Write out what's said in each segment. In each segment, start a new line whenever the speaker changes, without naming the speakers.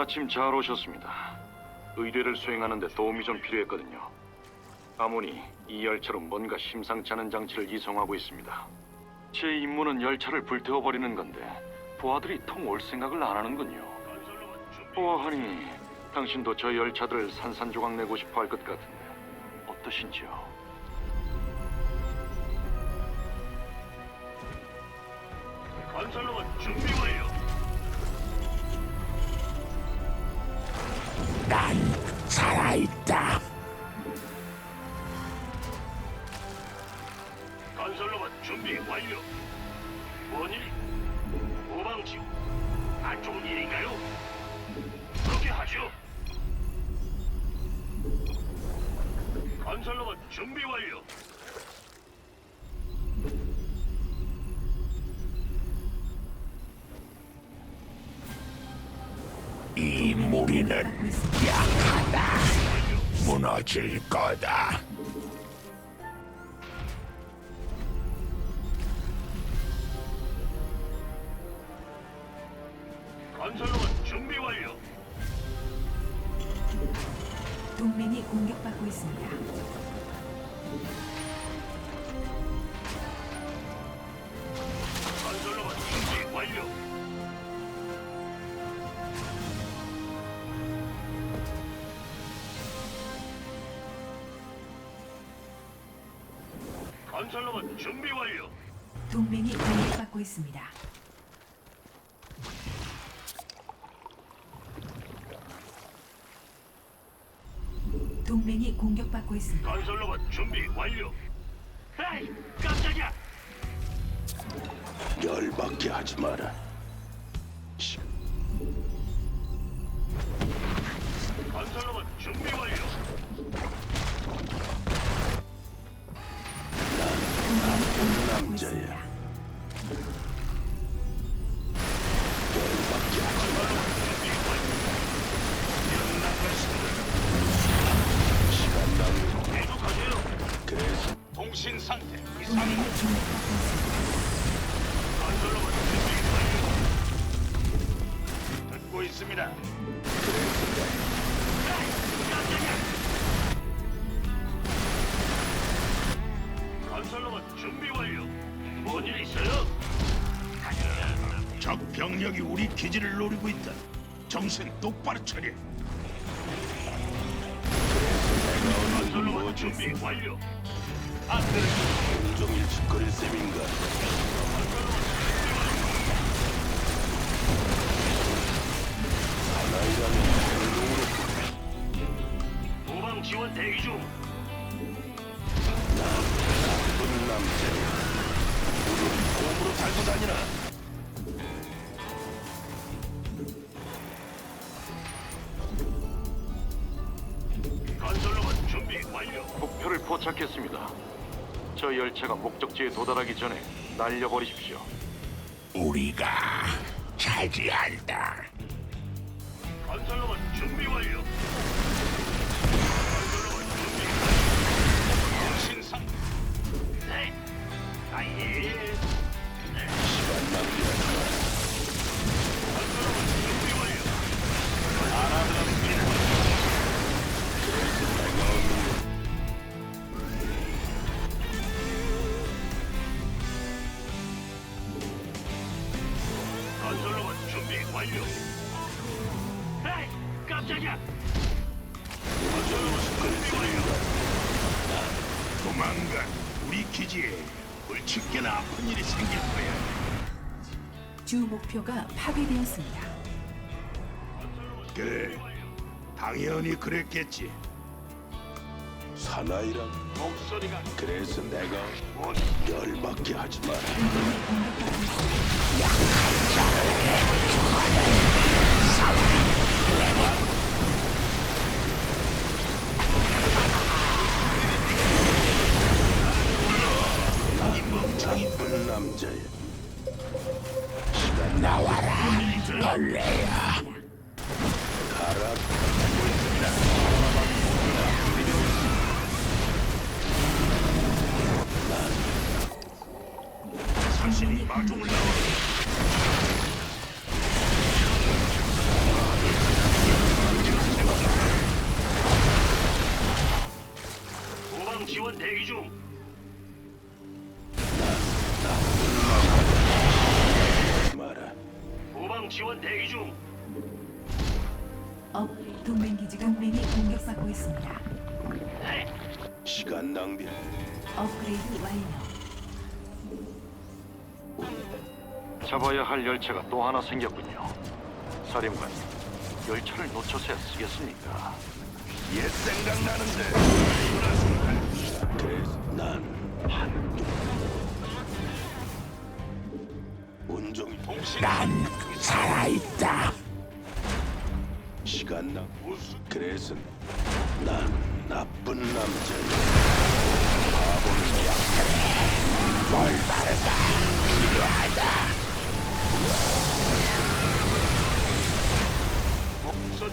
마침 잘 오셨습니다. 의뢰를 수행하는데 도움이 좀 필요했거든요. 아모니 이 열차로 뭔가 심상치 않은 장치를 이송하고 있습니다. 제 임무는 열차를 불태워버리는 건데 부하들이 통 올 생각을 안 하는군요. 보아하니 당신도 저 열차들을 산산조각 내고 싶어 할 것 같은데 어떠신지요?
건설로봇 준비
이 무리는 약하다. 무너질 거다.
건설로봇 준비 완료.
동맹이 공격받고 있습니다. 동맹이 공격받고 있습니다.
건설로봇 준비 완료. 에이, 깜짝이야.
열받게 하지 마라.
건설로봇 준비 완료.
공격받
일 있어요?
적 병력이 우리 기지를 노리고 있다. 정신 똑바로 차려.
건설로봇 준비 완료.
온종일 짓거릴 셈인가? 사나이라면 행동으로
후방 지원 대기 중.
달고 다니나?
건설로봇 준비 완료.
목표를 포착했습니다. 저 열차가 목적지에 도달하기 전에 날려버리십시오.
우리가 차지한다.
건설로봇 준비 완료. 건설로봇 준비 완료. 신상. 네. 아예.
주 목표가 파괴되었습니다.
그래, 당연히 그랬겠지.
사나이라.
목소리가
그래서 내가
뭐
열받게 하지 마라.
공격받고 있습니다.
나쁜 남자야. 나와라. 벌레야.
사신이 마중을
낭비.
업그레이드 완료.
잡아야 할 열차가 또 하나 생겼군요. 사령관, 열차를 놓쳐서야 쓰겠습니까?
옛 생각나는데.
난 한두 온종일
난 살아있다.
시간 낭. 그래서 난 나쁜 남자야.
뭘 바르다. 필요하다.
선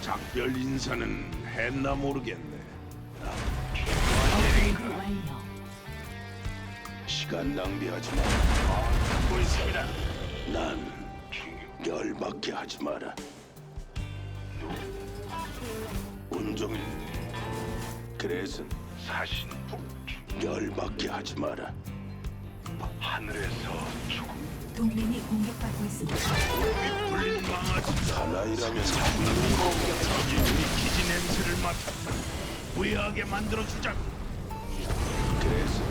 작별 인사는 했나 모르겠네.
업그레이드 완료.
시간 낭비하지 마.
듣고 있습니다.
난 열받게 하지 마라. 온종일 그래서
사신
열받게 하지 마라.
하늘에서 죽음
동맹이 공격받고 있습니다.
사나이라면
저기 우리 기지 냄새를 맡았나? 후회하게 만들어 주자고.
그래서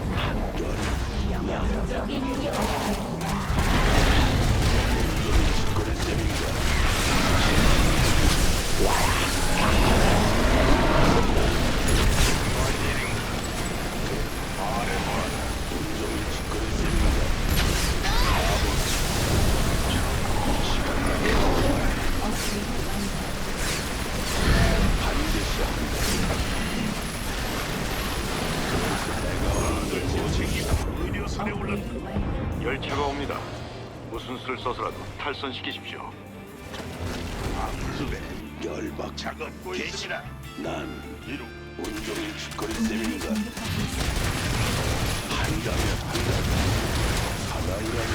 무슨 수를 써서라도 탈선시키십시오.
암수배
열받게
작업 개시라.
난
이루
온종일 짓거릴 셈인가? 한다면 한다. 사나이라면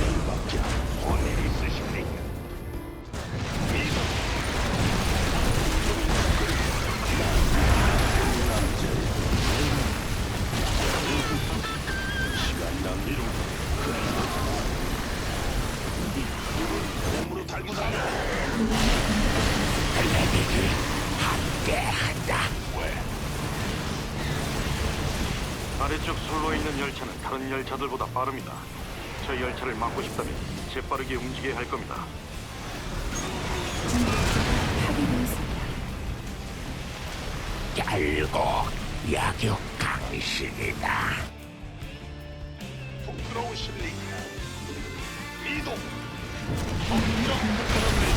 열받게 한다.
뭔일 있으십니까? 달고 다녀.
아래쪽 선로에 있는 열차는 다른 열차들보다 빠릅니다. 저 열차를 막고 싶다면 재빠르게 움직여야 할 겁니다.
결국 약육 강신이다. 부끄러우십니까? 이동. 적이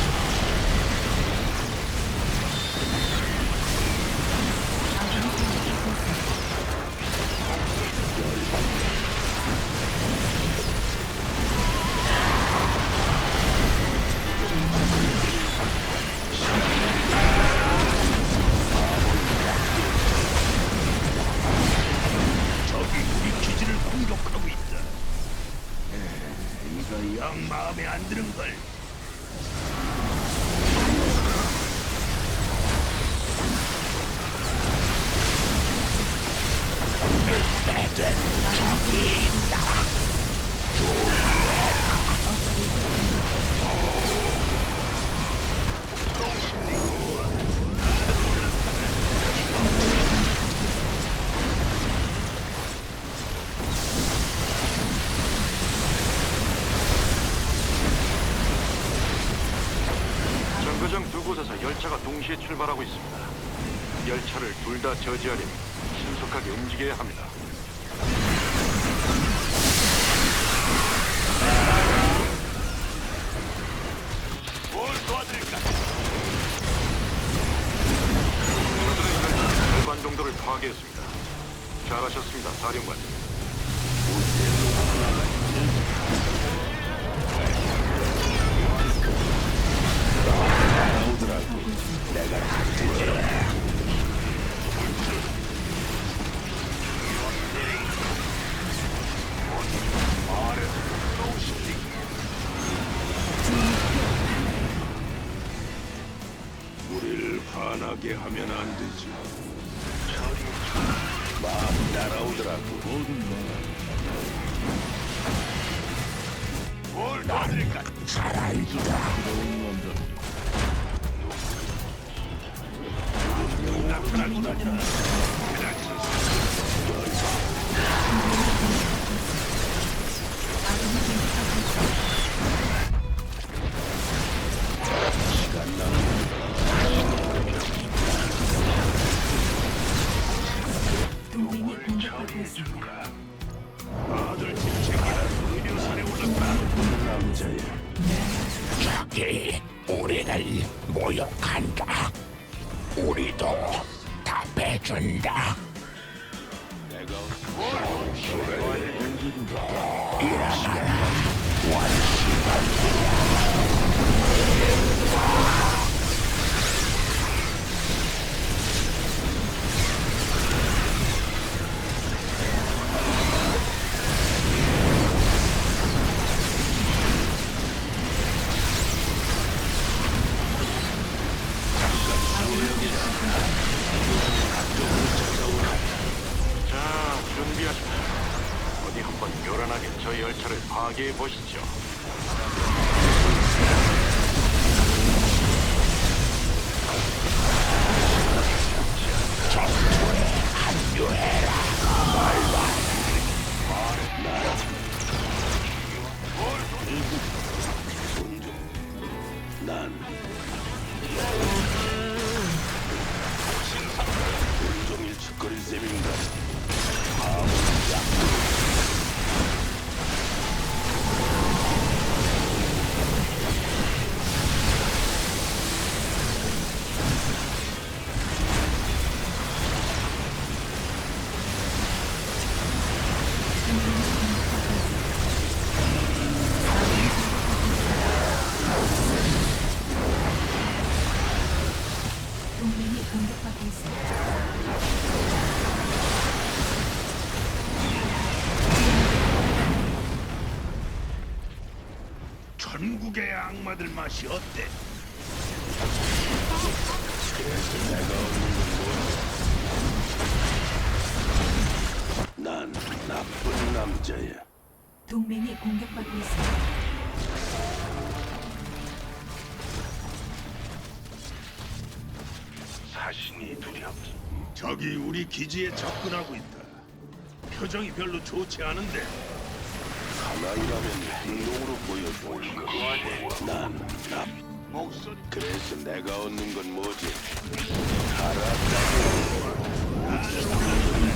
정거장 두 곳에서 열차가 동시에 출발하고 있습니다. 열차를 둘 다 저지하려면 신속하게 움직여야 합니다. 하겠습니다. 잘하셨습니다,
사령관님. 우리를 화나게 하면 안 되지.
막 따라오더라고.
뭘 도와드릴까?
시간
전국의 악마들 맛이 어때?
난 나쁜 남자야.
동맹이 공격받고 있습니다.
사신이 두렵소.
적이 우리 기지에 접근하고 있다. 표정이 별로 좋지 않은데
사 나이라면 행동으로 보여줘. 난 나. 그래서 내가 얻는 건 뭐지?
듣고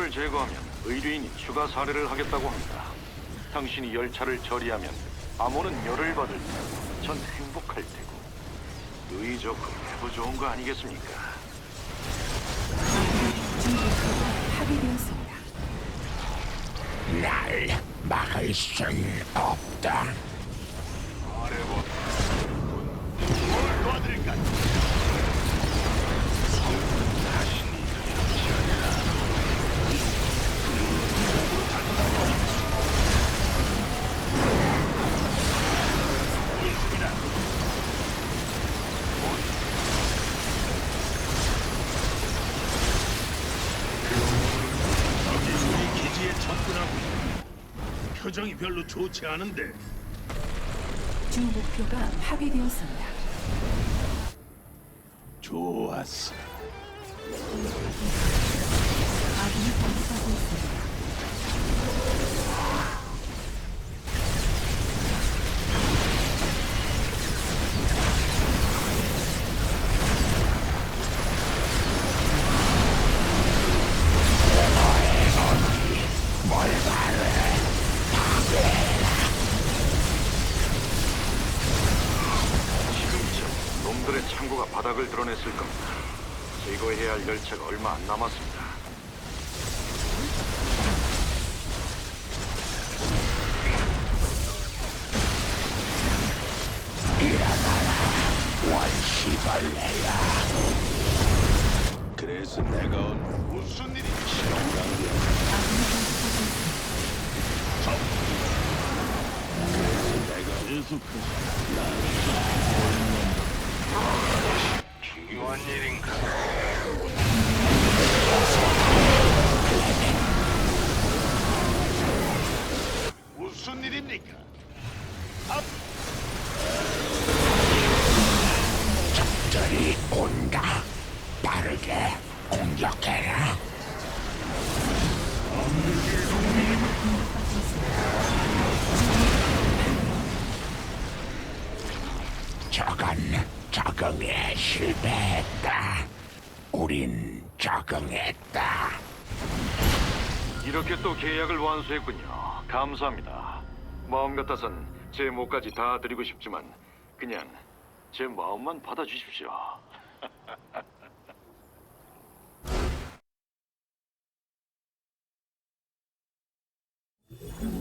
열차를 제거하면 의뢰인이 추가 사례를 하겠다고 합니다. 당신이 열차를 처리하면 암호는 열을 받을 테고 전 행복할 테고 의좋고 매부 좋은 거 아니겠습니까?
파괴되었습니다.
날 막을 순 없다.
뭘 도와드릴까?
표정이 별로 좋지 않은데
주 목표가 파괴되었습니다.
좋았어.
아군이 공격받고 있습니다.
바닥을 드러냈을 겁니다. 제거해야 할 열차가 얼마 안 남았습니다.
그래서 내가 온
무슨?
아군이 공격받고 있습니다.
내가
중요한 일인가? 무슨 일입니까?
적
저건
적응에 실패했다. 우린 적응했다.
이렇게 또 계약을 완수했군요. 감사합니다. 마음 같아선 제 몫까지 다 드리고 싶지만 그냥 제 마음만 받아주십시오.